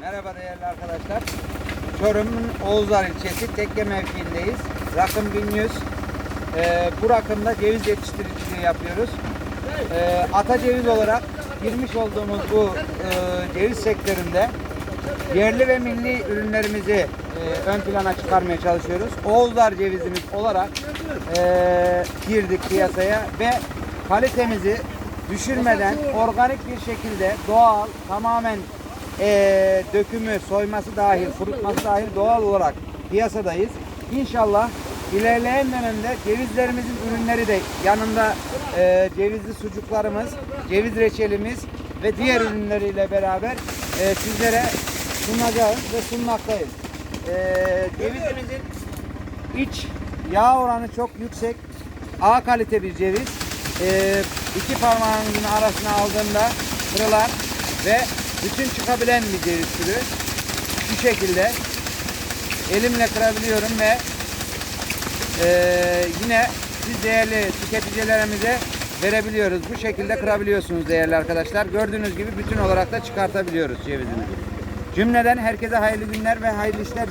Merhaba değerli arkadaşlar. Çorum'un Oğuzlar ilçesi Tekke mevkiindeyiz. Rakım 1100. Ee, bu rakımda ceviz yetiştiriciliği yapıyoruz. Ee, ata ceviz olarak girmiş olduğumuz bu e, ceviz sektöründe yerli ve milli ürünlerimizi e, ön plana çıkarmaya çalışıyoruz. Oğuzlar cevizimiz olarak e, girdik piyasaya ve kalitemizi düşürmeden organik bir şekilde doğal tamamen e, dökümü, soyması dahil, kurutması dahil doğal olarak piyasadayız. İnşallah ilerleyen dönemde cevizlerimizin ürünleri de yanında e, cevizli sucuklarımız, ceviz reçelimiz ve diğer ürünleriyle beraber e, sizlere sunacağız ve sunmaktayız. E, cevizimizin iç yağ oranı çok yüksek. A kalite bir ceviz. Ee, iki parmağınızın arasına aldığında kırılan ve bütün çıkabilen bir ceviz türü. Şu şekilde elimle kırabiliyorum ve ee, yine siz değerli tüketicilerimize verebiliyoruz. Bu şekilde kırabiliyorsunuz değerli arkadaşlar. Gördüğünüz gibi bütün olarak da çıkartabiliyoruz cevizimizi. Cümleden herkese hayırlı günler ve hayırlı işler